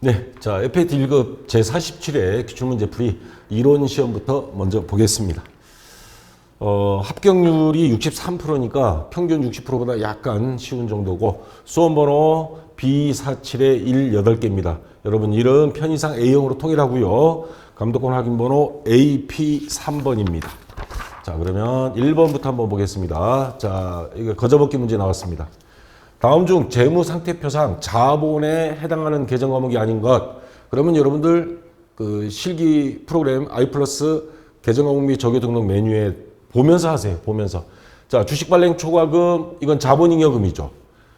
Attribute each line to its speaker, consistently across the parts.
Speaker 1: 네, 자 FAT 1급 제47회 기출문제 풀이 이론 시험부터 먼저 보겠습니다. 어, 합격률이 63%니까 평균 60%보다 약간 쉬운 정도고 수험번호 B47의 1 8개입니다. 여러분 이름 편의상 A형으로 통일하고요. 감독권 확인번호 AP3번입니다. 자 그러면 1번부터 한번 보겠습니다. 자 이거 거저먹기 문제 나왔습니다. 다음 중 재무 상태표상 자본에 해당하는 계정 과목이 아닌 것. 그러면 여러분들 그 실기 프로그램 i 플러스 계정 과목 및 적용 등록 메뉴에 보면서 하세요. 보면서. 자, 주식 발행 초과금 이건 자본 잉여금이죠.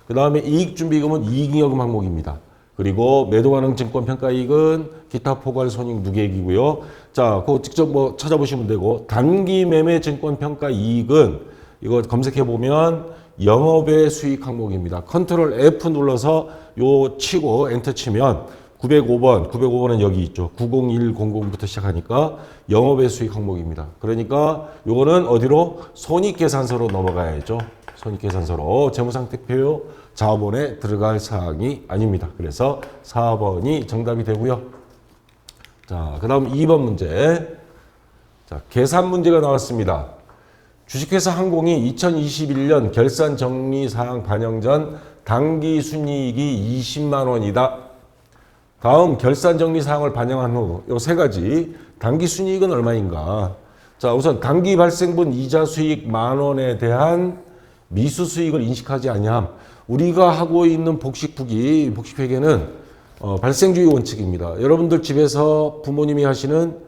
Speaker 1: 그 다음에 이익 준비금은 이익 잉여금 항목입니다. 그리고 매도 가능 증권 평가 이익은 기타 포괄 손익 누계액이고요. 자, 그거 직접 뭐 찾아보시면 되고 단기 매매 증권 평가 이익은 이거 검색해 보면 영업의 수익 항목입니다. 컨트롤 F 눌러서 요 치고 엔터 치면 905번, 905번은 여기 있죠. 90100부터 시작하니까 영업의 수익 항목입니다. 그러니까 요거는 어디로 손익계산서로 넘어가야죠. 손익계산서로 재무상태표 자본에 들어갈 사항이 아닙니다. 그래서 4번이 정답이 되고요. 자, 그 다음 2번 문제. 자, 계산 문제가 나왔습니다. 주식회사 항공이 2021년 결산 정리 사항 반영 전 당기 순이익이 20만 원이다. 다음 결산 정리 사항을 반영한 후 요 세 가지 당기 순이익은 얼마인가? 자, 우선 당기 발생분 이자 수익 만 원에 대한 미수 수익을 인식하지 아니함. 우리가 하고 있는 복식부기 복식회계는 어, 발생주의 원칙입니다. 여러분들 집에서 부모님이 하시는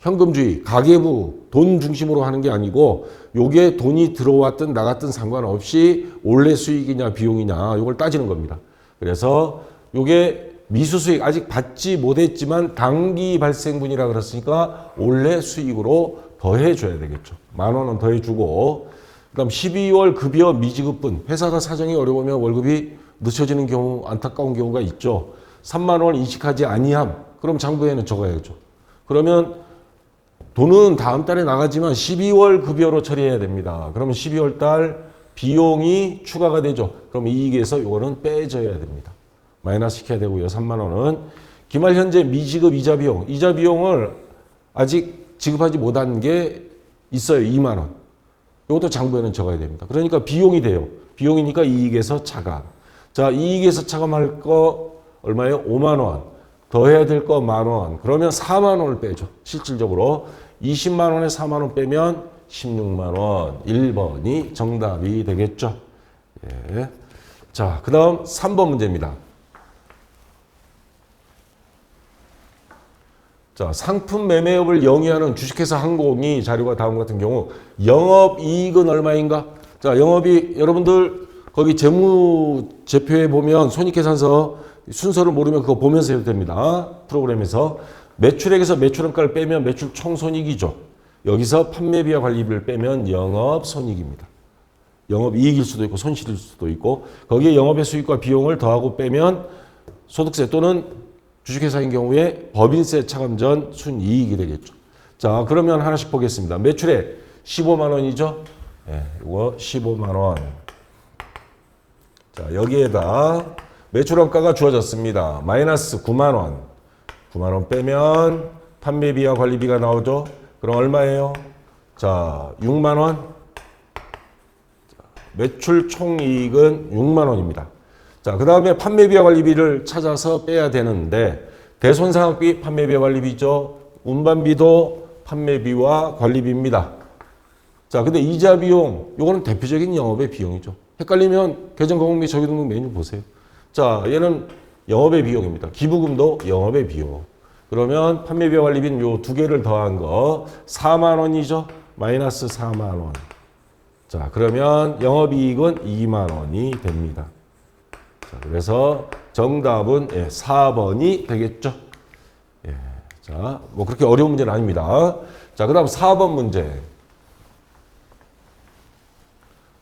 Speaker 1: 현금주의, 가계부, 돈 중심으로 하는 게 아니고 요게 돈이 들어왔든 나갔든 상관없이 원래 수익이냐 비용이냐 요걸 따지는 겁니다. 그래서 요게 미수 수익 아직 받지 못했지만 당기 발생분이라 그랬으니까 원래 수익으로 더해 줘야 되겠죠. 만 원은 더해 주고 그다음 12월 급여 미지급분 회사가 사정이 어려우면 월급이 늦춰지는 경우 안타까운 경우가 있죠. 3만 원 인식하지 아니함. 그럼 장부에는 적어야죠. 그러면 돈은 다음 달에 나가지만 12월 급여로 처리해야 됩니다. 그러면 12월 달 비용이 추가가 되죠. 그럼 이익에서 이거는 빼줘야 됩니다. 마이너스 시켜야 되고요. 3만 원은 기말 현재 미지급 이자 비용, 이자 비용을 아직 지급하지 못한 게 있어요. 2만 원. 이것도 장부에는 적어야 됩니다. 그러니까 비용이 돼요. 비용이니까 이익에서 차감. 자, 이익에서 차감할 거 얼마예요? 5만 원. 더 해야 될 거 만 원. 그러면 4만 원을 빼죠. 실질적으로 20만 원에 4만 원 빼면 16만 원. 1번이 정답이 되겠죠. 예. 자, 그다음 3번 문제입니다. 자, 상품 매매업을 영위하는 주식회사 항공이 자료가 다음 같은 경우 영업 이익은 얼마인가? 자, 영업이 여러분들 거기 재무 제표에 보면 손익계산서 순서를 모르면 그거 보면서 해도 됩니다. 프로그램에서 매출액에서 매출원가를 빼면 매출 총손익이죠. 여기서 판매비와 관리비를 빼면 영업 손익입니다. 영업 이익일 수도 있고 손실일 수도 있고 거기에 영업의 수익과 비용을 더하고 빼면 소득세 또는 주식회사인 경우에 법인세 차감 전 순이익이 되겠죠. 자, 그러면 하나씩 보겠습니다. 매출액 15만 원이죠. 예, 이거 15만 원. 자, 여기에다 매출원가가 주어졌습니다. 마이너스 9만 원. 9만 원 빼면 판매비와 관리비가 나오죠. 그럼 얼마예요? 자, 6만 원. 자, 매출 총이익은 6만 원입니다. 자, 그 다음에 판매비와 관리비를 찾아서 빼야 되는데, 대손상학비 판매비와 관리비죠. 운반비도 판매비와 관리비입니다. 자, 근데 이자 비용, 요거는 대표적인 영업의 비용이죠. 헷갈리면 계정공급 및 적용등록 메뉴 보세요. 자, 얘는 영업의 비용입니다. 기부금도 영업의 비용. 그러면 판매비와 관리비는 요 두 개를 더한 거 4만 원이죠. 마이너스 4만 원. 자, 그러면 영업이익은 2만 원이 됩니다. 자, 그래서 정답은 예, 4번이 되겠죠. 예, 자, 뭐 그렇게 어려운 문제는 아닙니다. 자, 그 다음 4번 문제.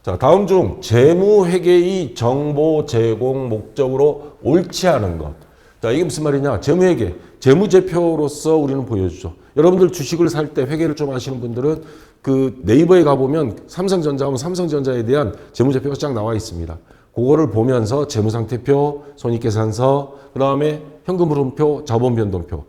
Speaker 1: 자, 다음 중 재무회계의 정보 제공 목적으로 옳지 않은 것. 자, 이게 무슨 말이냐? 재무회계. 재무제표로서 우리는 보여주죠. 여러분들 주식을 살 때 회계를 좀 아시는 분들은 그 네이버에 가보면 삼성전자 하면 삼성전자에 대한 재무제표가 쫙 나와 있습니다. 그거를 보면서 재무상태표, 손익계산서, 그 다음에 현금 흐름표, 자본 변동표.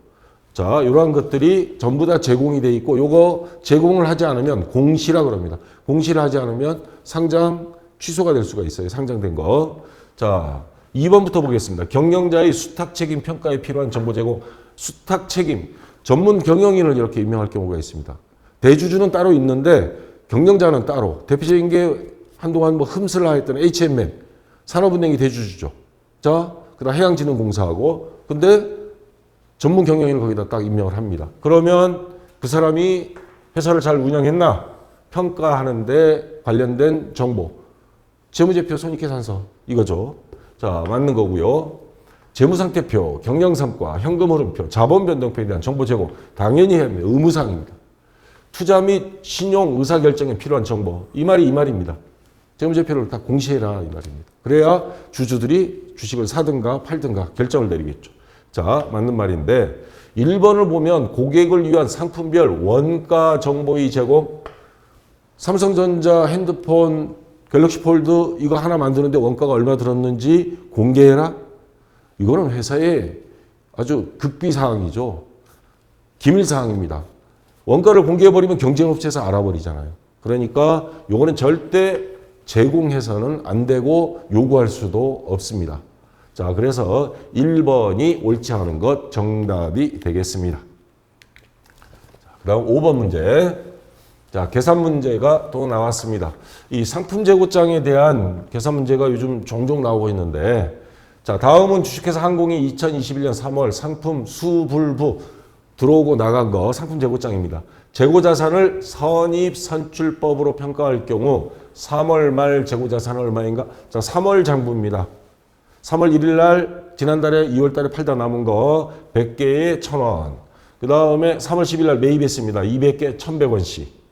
Speaker 1: 자, 이러한 것들이 전부 다 제공이 돼 있고, 요거 제공을 하지 않으면 공시라 그럽니다. 공시를 하지 않으면 상장 취소가 될 수가 있어요. 상장된 거. 자, 2번부터 보겠습니다. 경영자의 수탁 책임 평가에 필요한 정보 제공, 수탁 책임, 전문 경영인을 이렇게 임명할 경우가 있습니다. 대주주는 따로 있는데 경영자는 따로. 대표적인 게 한동안 뭐 흠슬라 했던 H&M, 산업은행이 대주주죠. 자, 그다음 해양진흥공사하고, 근데 전문 경영인을 거기다 딱 임명을 합니다. 그러면 그 사람이 회사를 잘 운영했나 평가하는데 관련된 정보, 재무제표, 손익계산서 이거죠. 자, 맞는 거고요. 재무상태표, 경영성과, 현금흐름표, 자본변동표에 대한 정보 제공 당연히 해야 합니다. 의무사항입니다. 투자 및 신용 의사결정에 필요한 정보 이 말이 이 말입니다. 재무제표를 다 공시해라 이 말입니다. 그래야 주주들이 주식을 사든가 팔든가 결정을 내리겠죠. 자, 맞는 말인데 1번을 보면 고객을 위한 상품별 원가 정보의 제공 삼성전자 핸드폰 갤럭시 폴드 이거 하나 만드는데 원가가 얼마 들었는지 공개해라. 이거는 회사의 아주 극비 사항이죠. 기밀 사항입니다. 원가를 공개해버리면 경쟁업체에서 알아버리잖아요. 그러니까 요거는 절대 제공해서는 안 되고 요구할 수도 없습니다. 자, 그래서 1번이 옳지 않은 것 정답이 되겠습니다. 그 다음 5번 문제. 자, 계산 문제가 또 나왔습니다. 이 상품 재고장에 대한 계산 문제가 요즘 종종 나오고 있는데, 자, 다음은 주식회사 항공이 2021년 3월 상품 수불부 들어오고 나간 거 상품 재고장입니다. 재고 자산을 선입 선출법으로 평가할 경우 3월 말 재고 자산은 얼마인가? 자, 3월 장부입니다. 3월 1일 날 지난달에 2월 달에 팔다 남은 거 100개에 1,000원. 그 다음에 3월 10일 날 매입했습니다. 200개 1,100원씩.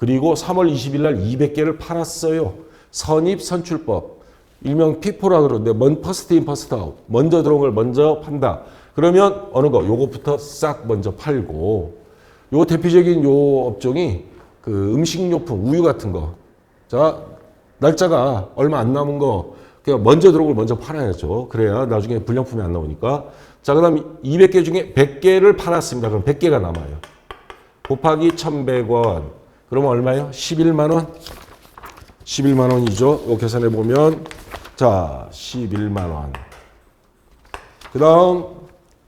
Speaker 1: 그리고 3월 20일 날 200개를 팔았어요. 선입 선출법. 일명 피포라 그러는데 먼 퍼스트 인 퍼스트 아웃. 먼저 들어온 걸 먼저 판다. 그러면 어느 거 요거부터 싹 먼저 팔고 요 대표적인 요 업종이 그 음식료품 우유 같은 거. 자, 날짜가 얼마 안 남은 거 그냥 먼저 들어온 걸 먼저 팔아야죠. 그래야 나중에 불량품이 안 나오니까. 자, 그 다음 200개 중에 100개를 팔았습니다. 그럼 100개가 남아요. 곱하기 1,100원. 그러면 얼마예요? 11만 원. 11만 원이죠. 요 계산해 보면 자, 11만 원. 그다음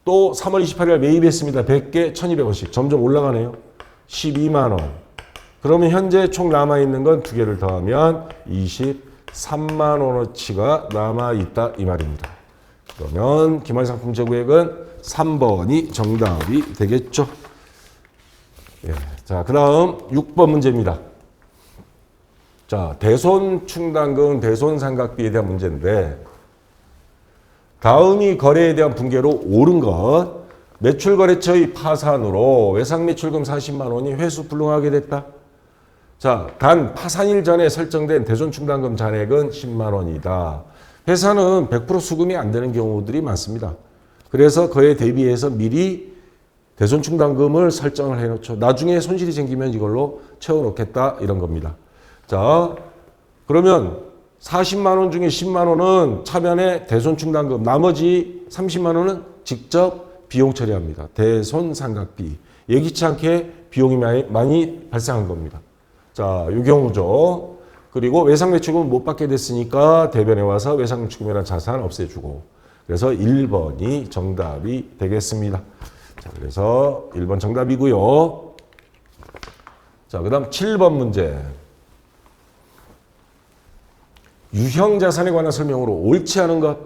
Speaker 1: 또 3월 28일 매입했습니다. 100개 1,200원씩. 점점 올라가네요. 12만 원. 그러면 현재 총 남아 있는 건 두 개를 더하면 23만 원어치가 남아 있다 이 말입니다. 그러면 기말 상품 재고액은 3번이 정답이 되겠죠. 예. 자, 그다음 6번 문제입니다. 자, 대손 충당금, 대손 상각비에 대한 문제인데 다음이 거래에 대한 붕괴로 오른 것 매출 거래처의 파산으로 외상 매출금 40만 원이 회수 불능하게 됐다. 자, 단 파산일 전에 설정된 대손 충당금 잔액은 10만 원이다. 회사는 100% 수금이 안 되는 경우들이 많습니다. 그래서 그에 대비해서 미리 대손 충당금을 설정을 해 놓죠. 나중에 손실이 생기면 이걸로 채워 놓겠다 이런 겁니다. 자, 그러면 40만 원 중에 10만 원은 차면에 대손 충당금, 나머지 30만 원은 직접 비용 처리합니다. 대손 상각비. 예기치 않게 비용이 많이, 많이 발생한 겁니다. 자, 이 경우죠. 그리고 외상매출금 못 받게 됐으니까 대변에 와서 외상매출금이라는 자산 없애주고. 그래서 1번이 정답이 되겠습니다. 자, 그래서 1번 정답이고요. 자, 그 다음 7번 문제. 유형 자산에 관한 설명으로 옳지 않은 것.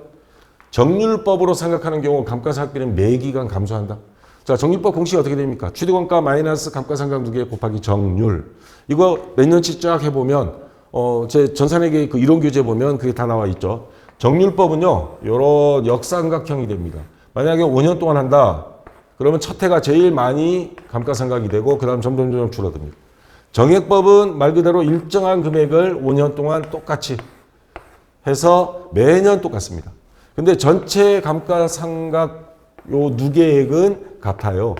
Speaker 1: 정률법으로 생각하는 경우 감가상각비는 매기간 감소한다. 자, 정률법 공식이 어떻게 됩니까? 취득원가 마이너스 감가상각 두 개 곱하기 정률. 이거 몇 년치 쫙 해보면, 어, 제 전산회계 그 이론 교재 보면 그게 다 나와 있죠. 정률법은요, 요런 역삼각형이 됩니다. 만약에 5년 동안 한다. 그러면 첫 해가 제일 많이 감가상각이 되고, 그 다음 점점 점점 줄어듭니다. 정액법은 말 그대로 일정한 금액을 5년 동안 똑같이 해서 매년 똑같습니다. 근데 전체 감가상각 요 누계액은 같아요.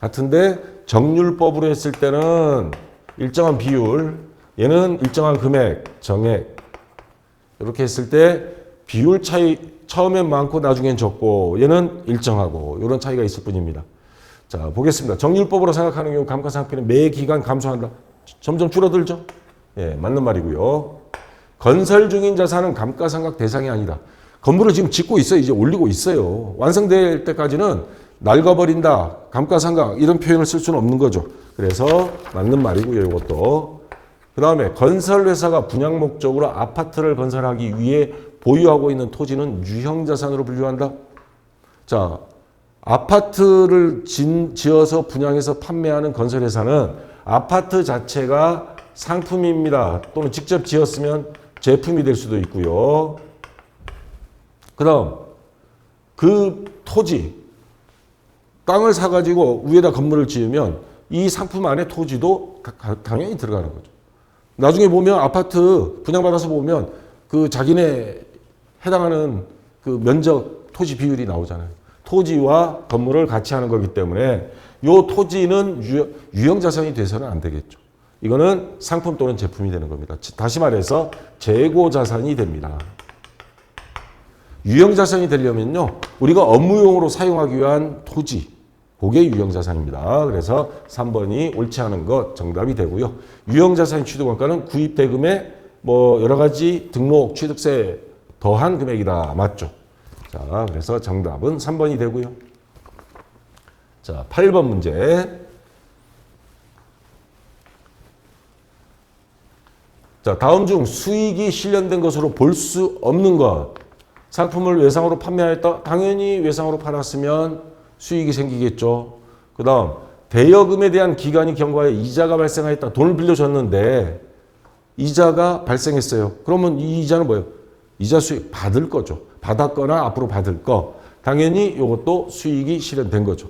Speaker 1: 같은데 정률법으로 했을 때는 일정한 비율, 얘는 일정한 금액, 정액. 이렇게 했을 때 비율 차이 처음엔 많고 나중엔 적고 얘는 일정하고 이런 차이가 있을 뿐입니다. 자 보겠습니다. 정률법으로 생각하는 경우 감가상각비는 매 기간 감소한다. 점점 줄어들죠. 예, 맞는 말이고요. 건설 중인 자산은 감가상각 대상이 아니다. 건물을 지금 짓고 있어요. 이제 올리고 있어요. 완성될 때까지는 낡아버린다, 감가상각 이런 표현을 쓸 수는 없는 거죠. 그래서 맞는 말이고요. 이것도. 그 다음에 건설회사가 분양 목적으로 아파트를 건설하기 위해 보유하고 있는 토지는 유형자산으로 분류한다. 자, 아파트를 진, 지어서 분양해서 판매하는 건설회사는 아파트 자체가 상품입니다. 또는 직접 지었으면 제품이 될 수도 있고요. 그 다음, 그 토지, 땅을 사가지고 위에다 건물을 지으면 이 상품 안에 토지도 당연히 들어가는 거죠. 나중에 보면 아파트 분양받아서 보면 그 자기네 해당하는 그 면적 토지 비율이 나오잖아요. 토지와 건물을 같이 하는 거기 때문에 요 토지는 유, 유형 자산이 돼서는 안 되겠죠. 이거는 상품 또는 제품이 되는 겁니다. 지- 다시 말해서 재고 자산이 됩니다. 유형 자산이 되려면요. 우리가 업무용으로 사용하기 위한 토지 그게 유형 자산입니다. 그래서 3번이 옳지 않은 것 정답이 되고요. 유형 자산 취득 원가는 구입 대금에 뭐 여러 가지 등록 취득세 더한 금액이다. 맞죠? 자, 그래서 정답은 3번이 되고요. 자, 8번 문제. 자, 다음 중 수익이 실현된 것으로 볼 수 없는 것. 상품을 외상으로 판매하였다. 당연히 외상으로 팔았으면 수익이 생기겠죠. 그 다음, 대여금에 대한 기간이 경과해 이자가 발생하였다. 돈을 빌려줬는데 이자가 발생했어요. 그러면 이 이자는 뭐예요? 이자 수익 받을 거죠. 받았거나 앞으로 받을 거. 당연히 이것도 수익이 실현된 거죠.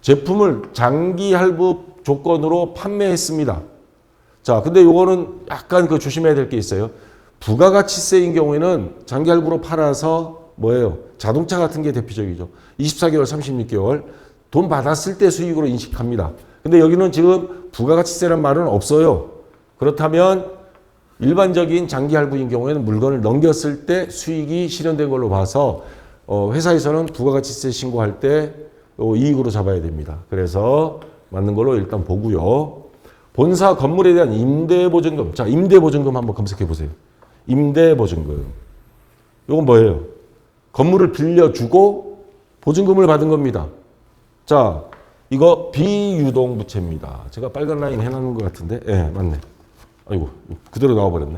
Speaker 1: 제품을 장기 할부 조건으로 판매했습니다. 자, 근데 요거는 약간 그 조심해야 될 게 있어요. 부가가치세인 경우에는 장기 할부로 팔아서 뭐예요? 자동차 같은 게 대표적이죠. 24개월, 36개월 돈 받았을 때 수익으로 인식합니다. 근데 여기는 지금 부가가치세란 말은 없어요. 그렇다면 일반적인 장기 할부인 경우에는 물건을 넘겼을 때 수익이 실현된 걸로 봐서 어, 회사에서는 부가가치세 신고할 때 어, 이익으로 잡아야 됩니다. 그래서 맞는 걸로 일단 보고요. 본사 건물에 대한 임대보증금. 자, 임대보증금 한번 검색해 보세요. 임대보증금. 이건 뭐예요? 건물을 빌려주고 보증금을 받은 겁니다. 자, 이거 비유동 부채입니다. 제가 빨간 라인 해놓은 것 같은데, 예, 네, 맞네. 아이고, 그대로 나와버렸네.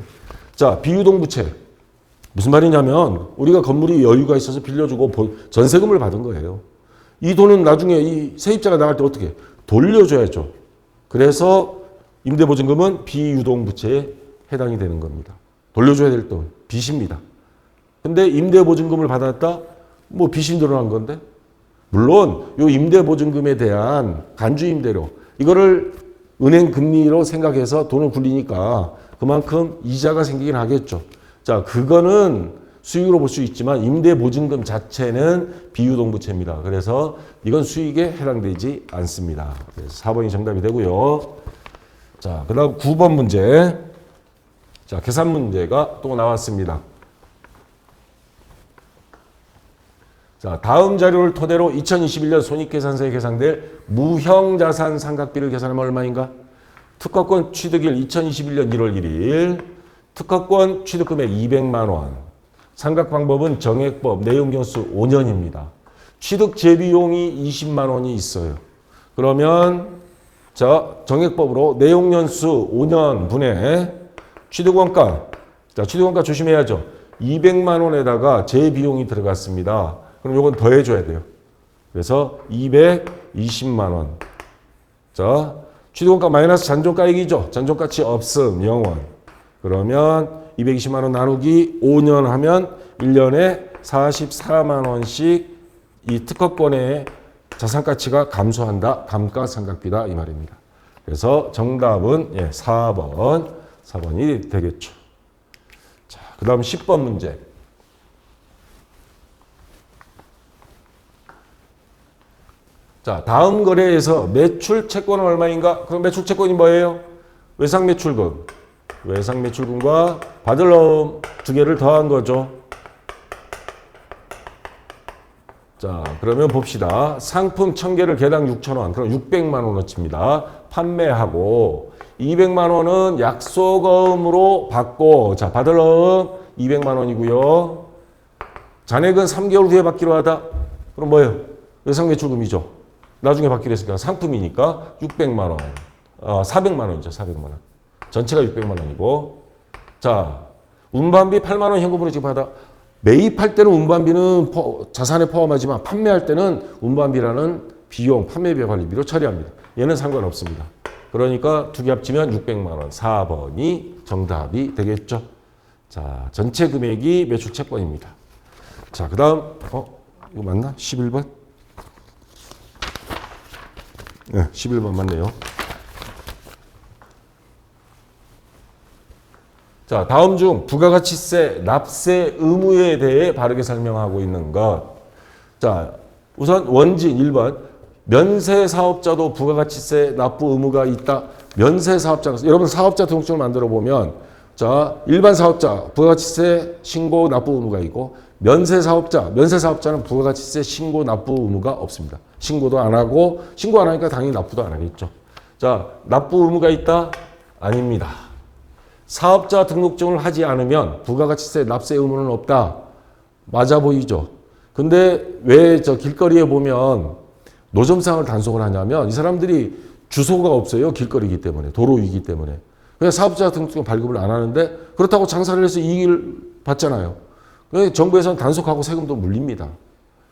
Speaker 1: 자, 비유동 부채. 무슨 말이냐면, 우리가 건물이 여유가 있어서 빌려주고 보- 전세금을 받은 거예요. 이 돈은 나중에 이 세입자가 나갈 때 어떻게? 돌려줘야죠. 그래서 임대보증금은 비유동 부채에 해당이 되는 겁니다. 돌려줘야 될 돈, 빚입니다. 근데 임대보증금을 받았다? 뭐 빚이 늘어난 건데? 물론 요 임대보증금에 대한 간주임대료 이거를 은행 금리로 생각해서 돈을 굴리니까 그만큼 이자가 생기긴 하겠죠. 자, 그거는 수익으로 볼 수 있지만 임대 보증금 자체는 비유동부채입니다. 그래서 이건 수익에 해당되지 않습니다. 그래서 4번이 정답이 되고요. 자, 그 다음 9번 문제. 자, 계산 문제가 또 나왔습니다. 자, 다음 자료를 토대로 2021년 손익계산서에 계산될 무형자산 상각비를 계산하면 얼마인가? 특허권 취득일 2021년 1월 1일, 특허권 취득금액 200만 원, 상각 방법은 정액법, 내용경수 5년입니다. 취득 재비용이 20만 원이 있어요. 그러면 자, 정액법으로 내용연수 5년 분의 취득원가. 자, 취득원가 조심해야죠. 200만 원에다가 재비용이 들어갔습니다. 그럼 요건 더해줘야 돼요. 그래서 220만 원. 자, 취득원가 마이너스 잔존가액이죠. 잔존가치 없음, 0원. 그러면 220만 원 나누기 5년 하면 1년에 44만 원씩 이 특허권의 자산 가치가 감소한다. 감가상각비다 이 말입니다. 그래서 정답은 예, 4번. 4번이 되겠죠. 자, 그다음 10번 문제. 자, 다음 거래에서 매출 채권은 얼마인가? 그럼 매출 채권이 뭐예요? 외상 매출금. 외상 매출금과 받을 넣음 두 개를 더한 거죠. 자, 그러면 봅시다. 상품 1000개를 개당 6,000원. 그럼 600만 원어치입니다. 판매하고 200만 원은 약속음으로 받고 자, 받을 넣음 200만 원이고요. 잔액은 3개월 후에 받기로 하다. 그럼 뭐예요? 외상 매출금이죠. 나중에 받기로 했으니까 상품이니까 600만 원. 어, 400만 원이죠. 400만 원. 전체가 600만 원이고. 자, 운반비 8만 원 현금으로 지급하다. 매입할 때는 운반비는 포- 자산에 포함하지만 판매할 때는 운반비라는 비용, 판매비 관리비로 처리합니다. 얘는 상관없습니다. 그러니까 두 개 합치면 600만 원. 4번이 정답이 되겠죠. 자, 전체 금액이 매출 채권입니다. 자, 그 다음, 어, 이거 맞나? 11번? 네, 11번 맞네요. 자, 다음 중 부가가치세 납세 의무에 대해 바르게 설명하고 있는 것. 자, 우선 원진 1번. 면세 사업자도 부가가치세 납부 의무가 있다. 면세 사업자. 여러분 사업자 등록증을 만들어 보면 자, 일반 사업자 부가가치세 신고 납부 의무가 있고 면세 사업자, 면세 사업자는 부가가치세 신고 납부 의무가 없습니다. 신고도 안 하고 신고 안 하니까 당연히 납부도 안 하겠죠. 자, 납부 의무가 있다? 아닙니다. 사업자 등록증을 하지 않으면 부가가치세 납세 의무는 없다. 맞아 보이죠? 근데 왜 저 길거리에 보면 노점상을 단속을 하냐면 이 사람들이 주소가 없어요. 길거리이기 때문에. 도로이기 때문에. 그냥 사업자 등록증 발급을 안 하는데 그렇다고 장사를 해서 이익을 받잖아요. 정부에서는 단속하고 세금도 물립니다.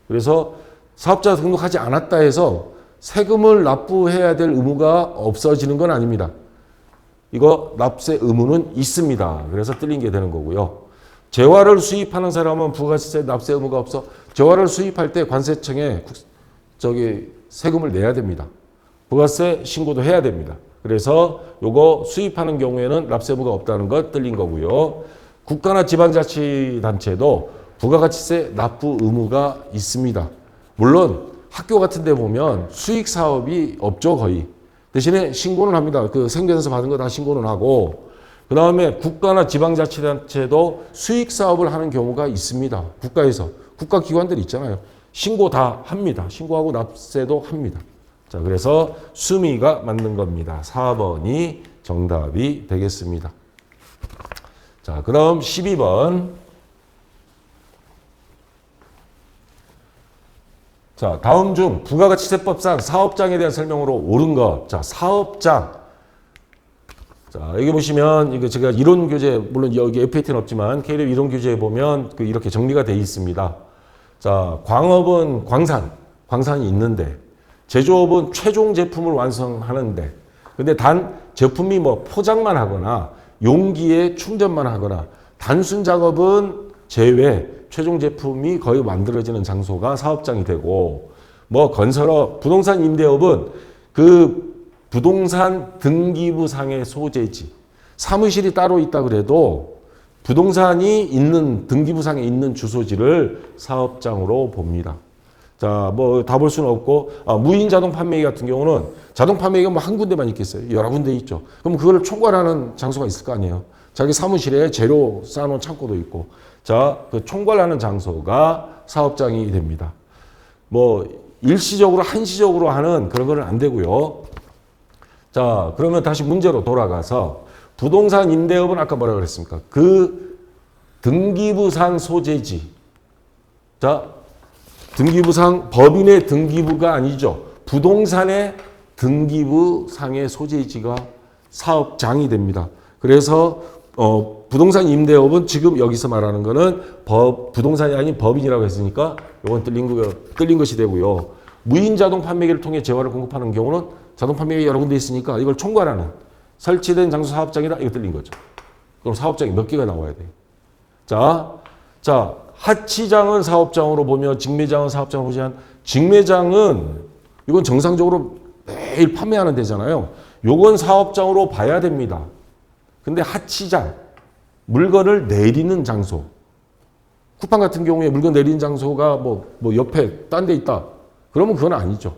Speaker 1: 그래서 사업자 등록하지 않았다 해서 세금을 납부해야 될 의무가 없어지는 건 아닙니다. 이거 납세 의무는 있습니다. 그래서 틀린 게 되는 거고요. 재화를 수입하는 사람은 부가세 납세 의무가 없어. 재화를 수입할 때 관세청에 국- 저기 세금을 내야 됩니다. 부가세 신고도 해야 됩니다. 그래서 요거 수입하는 경우에는 납세 의무가 없다는 것 틀린 거고요. 국가나 지방자치단체도 부가가치세 납부 의무가 있습니다. 물론 학교 같은 데 보면 수익 사업이 없죠, 거의. 대신에 신고는 합니다. 그 생계에서 받은 거 다 신고는 하고 그 다음에 국가나 지방자치단체도 수익 사업을 하는 경우가 있습니다. 국가에서 국가 기관들 있잖아요. 신고 다 합니다. 신고하고 납세도 합니다. 자, 그래서 수미가 맞는 겁니다. 4번이 정답이 되겠습니다. 자, 그 다음 12번. 자, 다음 중 부가가치세법상 사업장에 대한 설명으로 옳은 것. 자, 사업장. 자, 여기 보시면 이거 제가 이론 교재 물론 여기 FAT는 없지만 K랩 이론 교재에 보면 그 이렇게 정리가 되어 있습니다. 자, 광업은 광산, 광산이 있는데 제조업은 최종 제품을 완성하는데 근데 단 제품이 뭐 포장만 하거나 용기에 충전만 하거나 단순 작업은 제외 최종 제품이 거의 만들어지는 장소가 사업장이 되고 뭐 건설업, 부동산 임대업은 그 부동산 등기부 상의 소재지. 사무실이 따로 있다 그래도 부동산이 있는 등기부 상에 있는 주소지를 사업장으로 봅니다. 자, 뭐 다 볼 수는 없고 아, 무인 자동 판매기 같은 경우는 자동 판매기가 뭐 한 군데만 있겠어요? 여러 군데 있죠. 그럼 그거를 총괄하는 장소가 있을 거 아니에요. 자기 사무실에 재료 쌓아놓은 창고도 있고, 자, 그 총괄하는 장소가 사업장이 됩니다. 뭐 일시적으로 한시적으로 하는 그런 거는 안 되고요. 자, 그러면 다시 문제로 돌아가서 부동산 임대업은 아까 뭐라 그랬습니까? 그 등기부상 소재지. 자, 등기부상 법인의 등기부가 아니죠. 부동산의 등기부상의 소재지가 사업장이 됩니다. 그래서 어, 부동산 임대업은 지금 여기서 말하는 거는 법 부동산이 아닌 법인이라고 했으니까 이건 뜰린 거 뜰린 것이 되고요. 무인 자동 판매기를 통해 재화를 공급하는 경우는 자동 판매기 여러 군데 있으니까 이걸 총괄하는 설치된 장소 사업장이다 이거 뜰린 거죠. 그럼 사업장이 몇 개가 나와야 돼요. 자, 자 하치장은 사업장으로 보며 직매장은 사업장으로 보지만 직매장은 이건 정상적으로 매일 판매하는 데잖아요. 요건 사업장으로 봐야 됩니다. 근데 하치장 물건을 내리는 장소 쿠팡 같은 경우에 물건 내리는 장소가 뭐, 뭐 옆에 딴 데 있다. 그러면 그건 아니죠.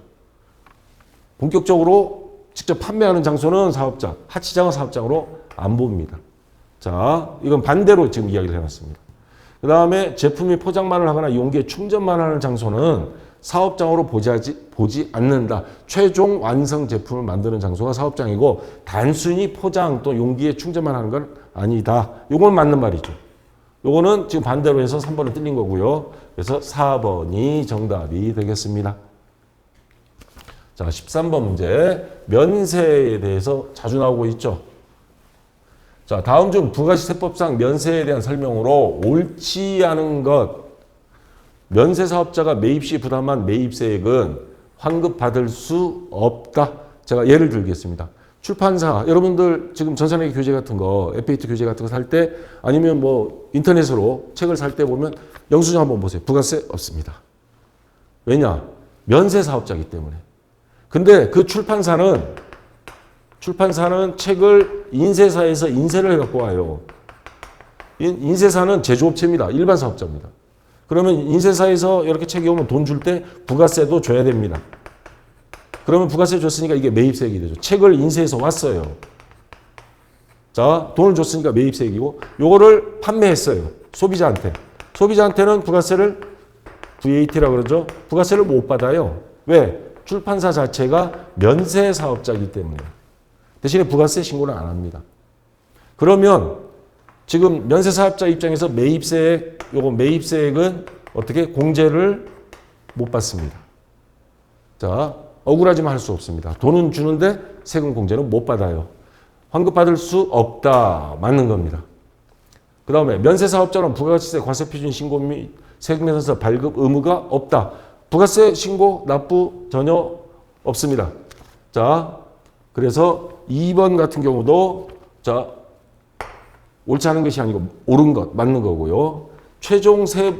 Speaker 1: 본격적으로 직접 판매하는 장소는 사업장, 하치장은 사업장으로 안 봅니다. 자, 이건 반대로 지금 이야기를 해놨습니다. 그 다음에 제품이 포장만을 하거나 용기에 충전만 하는 장소는 사업장으로 보지, 보지 않는다. 최종 완성 제품을 만드는 장소가 사업장이고 단순히 포장 또 용기에 충전만 하는 건 아니다. 요건 맞는 말이죠. 요거는 지금 반대로 해서 3번은 틀린 거고요. 그래서 4번이 정답이 되겠습니다. 자, 13번 문제. 면세에 대해서 자주 나오고 있죠. 자, 다음 중 부가시 세법상 면세에 대한 설명으로 옳지 않은 것. 면세 사업자가 매입 시 부담한 매입세액은 환급 받을 수 없다. 제가 예를 들겠습니다. 출판사, 여러분들 지금 전산회계 교재 같은 거, FAT 교재 같은 거 살 때 아니면 뭐 인터넷으로 책을 살 때 보면 영수증 한번 보세요. 부가세 없습니다. 왜냐? 면세 사업자이기 때문에. 근데 그 출판사는 출판사는 책을 인쇄사에서 인쇄를 해 갖고 와요. 인- 인쇄사는 제조업체입니다. 일반 사업자입니다. 그러면 인쇄사에서 이렇게 책이 오면 돈 줄 때 부가세도 줘야 됩니다. 그러면 부가세 줬으니까 이게 매입세액이 되죠. 책을 인쇄해서 왔어요. 자, 돈을 줬으니까 매입세액이고, 요거를 판매했어요. 소비자한테. 소비자한테는 부가세를 VAT라고 그러죠. 부가세를 못 받아요. 왜? 출판사 자체가 면세 사업자이기 때문에. 대신에 부가세 신고는 안 합니다. 그러면 지금 면세 사업자 입장에서 매입세액, 요거 매입세액은 어떻게 공제를 못 받습니다. 자, 억울하지만 할 수 없습니다. 돈은 주는데 세금 공제는 못 받아요. 환급받을 수 없다. 맞는 겁니다. 그 다음에 면세사업자는 부가가치세 과세표준 신고 및 세금에서 발급 의무가 없다. 부가세 신고 납부 전혀 없습니다. 자, 그래서 2번 같은 경우도 자, 옳지 않은 것이 아니고 옳은 것, 맞는 거고요. 최종 세,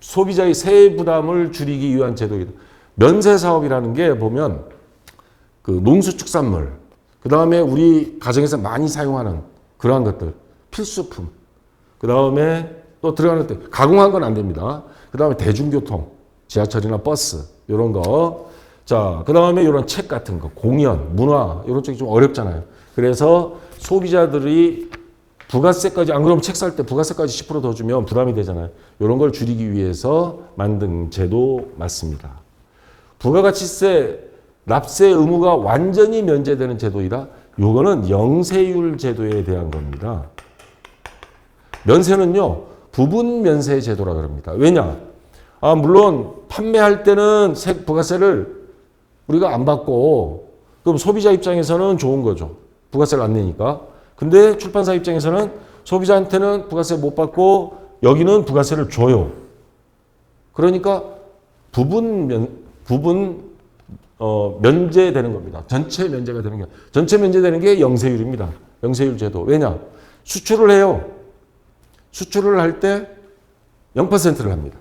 Speaker 1: 소비자의 세액 부담을 줄이기 위한 제도이다. 면세 사업이라는 게 보면 그 농수축산물, 그 다음에 우리 가정에서 많이 사용하는 그러한 것들, 필수품, 그 다음에 또 들어가는 때 가공한 건 안 됩니다. 그 다음에 대중교통, 지하철이나 버스 이런 거. 자, 그 다음에 이런 책 같은 거, 공연, 문화 이런 쪽이 좀 어렵잖아요. 그래서 소비자들이 부가세까지 안 그러면 책 살 때 부가세까지 10%더 주면 부담이 되잖아요. 이런 걸 줄이기 위해서 만든 제도 맞습니다. 부가가치세 납세 의무가 완전히 면제되는 제도이다. 요거는 영세율 제도에 대한 겁니다. 면세는요, 부분 면세 제도라 그럽니다. 왜냐? 아, 물론 판매할 때는 세- 부가세를 우리가 안 받고 그럼 소비자 입장에서는 좋은 거죠. 부가세를 안 내니까. 근데 출판사 입장에서는 소비자한테는 부가세 못 받고 여기는 부가세를 줘요. 그러니까 부분 면 부분 어, 면제되는 겁니다. 전체 면제가 되는 게 전체 면제되는 게 영세율입니다. 영세율 제도. 왜냐? 수출을 해요. 수출을 할 때 0%를 합니다.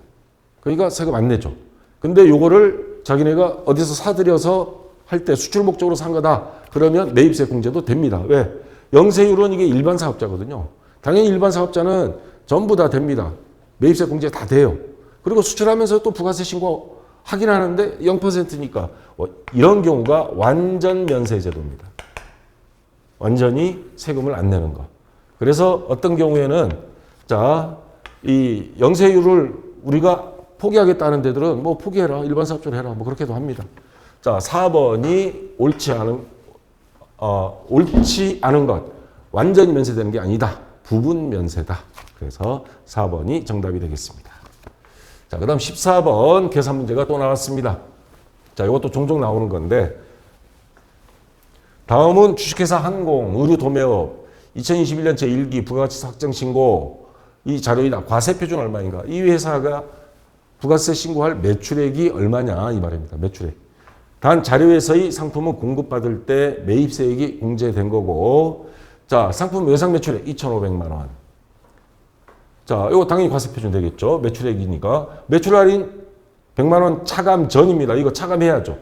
Speaker 1: 그러니까 세금 안 내죠. 근데 요거를 자기네가 어디서 사들여서 할 때 수출 목적으로 산 거다. 그러면 매입세 공제도 됩니다. 왜? 영세율은 이게 일반 사업자거든요. 당연히 일반 사업자는 전부 다 됩니다. 매입세 공제 다 돼요. 그리고 수출하면서 또 부가세 신고 하긴 하는데 0%니까 뭐 이런 경우가 완전 면세 제도입니다. 완전히 세금을 안 내는 거. 그래서 어떤 경우에는 자, 이 영세율을 우리가 포기하겠다는 데들은 뭐 포기해라. 일반 사업자로 해라. 뭐 그렇게도 합니다. 자, 4번이 옳지 않은 어, 옳지 않은 것. 완전히 면세되는 게 아니다. 부분 면세다. 그래서 4번이 정답이 되겠습니다. 자, 그 다음 14번 계산 문제가 또 나왔습니다. 자, 이것도 종종 나오는 건데, 다음은 주식회사 항공, 의류 도매업, 2021년 제1기 부가가치세 확정 신고, 이 자료이다. 과세 표준 얼마인가? 이 회사가 부가세 신고할 매출액이 얼마냐? 이 말입니다. 매출액. 단 자료에서의 상품은 공급받을 때 매입세액이 공제된 거고, 자, 상품 외상 매출액 2,500만 원. 자, 이거 당연히 과세 표준 되겠죠. 매출액이니까. 매출 할인 100만 원 차감 전입니다. 이거 차감해야죠.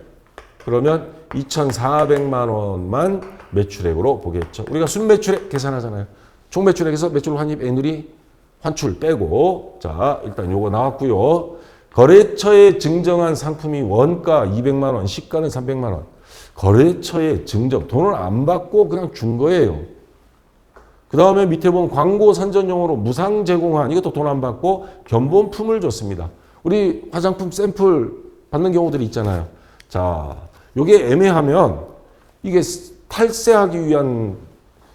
Speaker 1: 그러면 2,400만 원만 매출액으로 보겠죠. 우리가 순매출액 계산하잖아요. 총 매출액에서 매출 환입 애누리 환출 빼고 자, 일단 요거 나왔고요. 거래처에 증정한 상품이 원가 200만 원, 시가는 300만 원. 거래처에 증정 돈을 안 받고 그냥 준 거예요. 그 다음에 밑에 보면 광고 선전용으로 무상 제공한 이것도 돈 안 받고 견본품을 줬습니다. 우리 화장품 샘플 받는 경우들이 있잖아요. 자, 요게 애매하면 이게 탈세하기 위한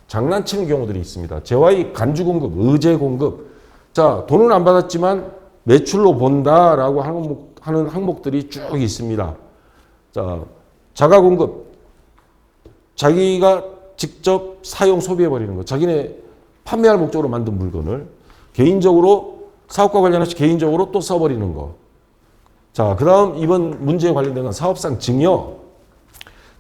Speaker 1: 장난치는 경우들이 있습니다. 재화의 간주 공급, 의제 공급. 자, 돈은 안 받았지만 매출로 본다라고 하는, 항목, 하는 항목들이 쭉 있습니다. 자, 자가 공급. 자기가 직접 사용 소비해 버리는 거. 자기네 판매할 목적으로 만든 물건을 개인적으로 사업과 관련해서 개인적으로 또 써버리는 거. 자, 그 다음 이번 문제에 관련된 건 사업상 증여.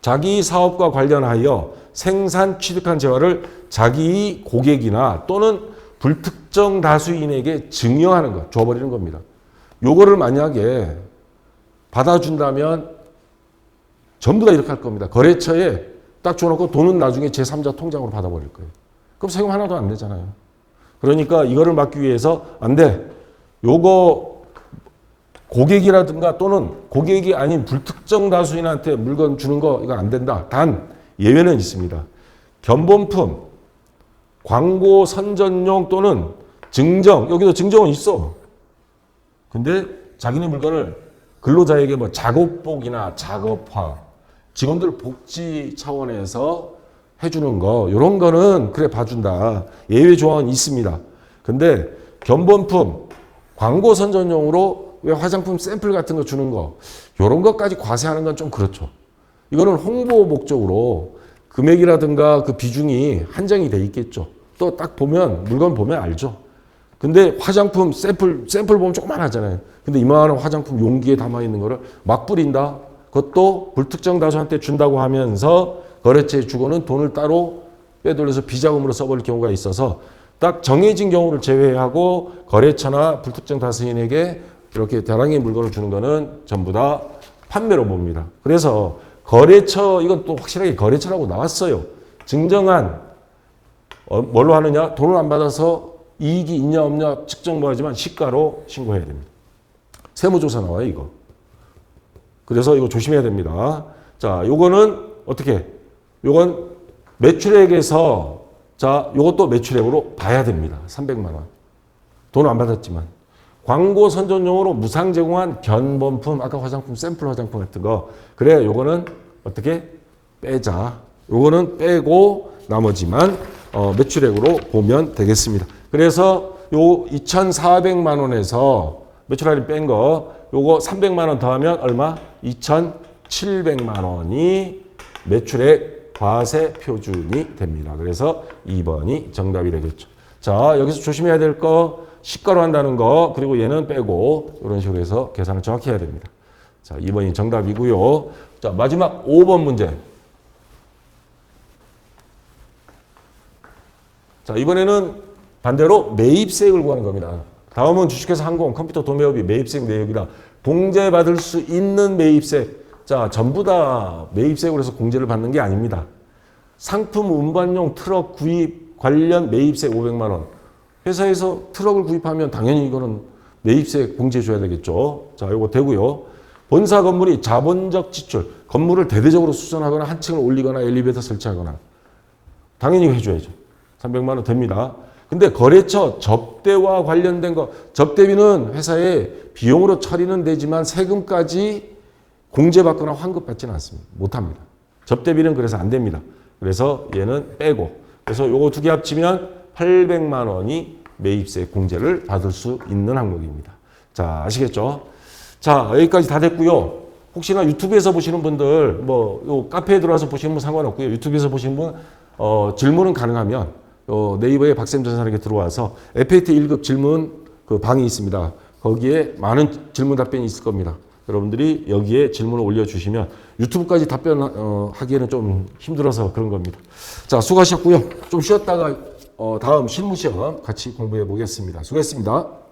Speaker 1: 자기 사업과 관련하여 생산 취득한 재화를 자기 고객이나 또는 불특정 다수인에게 증여하는 것, 줘버리는 겁니다. 요거를 만약에 받아준다면 전부 다 이렇게 할 겁니다. 거래처에 딱 줘놓고 돈은 나중에 제3자 통장으로 받아버릴 거예요. 그럼 세금 하나도 안 내잖아요. 그러니까 이거를 막기 위해서 안 돼. 요거 고객이라든가 또는 고객이 아닌 불특정 다수인한테 물건 주는 거 이건 안 된다. 단 예외는 있습니다. 견본품, 광고 선전용 또는 증정 여기도 증정은 있어. 근데 자기네 물건을 근로자에게 뭐 작업복이나 작업화 직원들 복지 차원에서 해주는 거 이런 거는 그래 봐준다 예외 조항은 있습니다. 근데 견본품 광고 선전용으로 왜 화장품 샘플 같은 거 주는 거 이런 것까지 과세하는 건 좀 그렇죠. 이거는 홍보 목적으로 금액이라든가 그 비중이 한정이 돼 있겠죠. 또 딱 보면 물건 보면 알죠. 근데 화장품 샘플 샘플 보면 조그만 하잖아요. 근데 이만한 화장품 용기에 담아 있는 거를 막 뿌린다. 그것도 불특정 다수한테 준다고 하면서 거래처에 주고는 돈을 따로 빼돌려서 비자금으로 써버릴 경우가 있어서 딱 정해진 경우를 제외하고 거래처나 불특정 다수인에게 이렇게 대량의 물건을 주는 거는 전부 다 판매로 봅니다. 그래서 거래처 이건 또 확실하게 거래처라고 나왔어요. 증정한 어, 뭘로 하느냐? 돈을 안 받아서 이익이 있냐 없냐 측정 뭐 하지만 시가로 신고해야 됩니다. 세무조사 나와요 이거. 그래서 이거 조심해야 됩니다. 자, 요거는 어떻게? 요건 매출액에서 자, 요것도 매출액으로 봐야 됩니다. 300만 원. 돈 안 받았지만. 광고 선전용으로 무상 제공한 견본품, 아까 화장품, 샘플 화장품 같은 거. 그래, 요거는 어떻게? 빼자. 요거는 빼고 나머지만 어, 매출액으로 보면 되겠습니다. 그래서 요 2,400만 원에서 매출 할인 뺀 거, 요거 300만 원 더하면 얼마? 2,700만 원이 매출액 과세 표준이 됩니다. 그래서 2번이 정답이 되겠죠. 자, 여기서 조심해야 될 거, 시가로 한다는 거, 그리고 얘는 빼고, 이런 식으로 해서 계산을 정확히 해야 됩니다. 자, 2번이 정답이고요. 자, 마지막 5번 문제. 자, 이번에는 반대로 매입세액을 구하는 겁니다. 다음은 주식회사 항공, 컴퓨터 도매업이 매입세액 내역이라 공제받을 수 있는 매입세액. 자, 전부 다 매입세액으로 해서 공제를 받는 게 아닙니다. 상품 운반용 트럭 구입 관련 매입세 500만 원. 회사에서 트럭을 구입하면 당연히 이거는 매입세 공제해 줘야 되겠죠. 자, 이거 되고요. 본사 건물이 자본적 지출, 건물을 대대적으로 수선하거나 한 층을 올리거나 엘리베이터 설치하거나 당연히 해줘야죠. 300만 원 됩니다. 근데 거래처 접대와 관련된 거, 접대비는 회사에 비용으로 처리는 되지만 세금까지 공제받거나 환급받지는 않습니다. 못합니다. 접대비는 그래서 안 됩니다. 그래서 얘는 빼고. 그래서 요거 두 개 합치면 800만 원이 매입세 공제를 받을 수 있는 항목입니다. 자, 아시겠죠? 자, 여기까지 다 됐고요. 혹시나 유튜브에서 보시는 분들, 뭐, 요 카페에 들어와서 보시는 분 상관없고요. 유튜브에서 보시는 분, 어, 질문은 가능하면, 어, 네이버에 박쌤 전사에게 들어와서 FAT 1급 질문 그 방이 있습니다. 거기에 많은 질문 답변이 있을 겁니다. 여러분들이 여기에 질문을 올려주시면 유튜브까지 답변하기에는 좀 힘들어서 그런 겁니다. 자, 수고하셨고요. 좀 쉬었다가 어, 다음 실무 시험 같이 공부해 보겠습니다. 수고했습니다.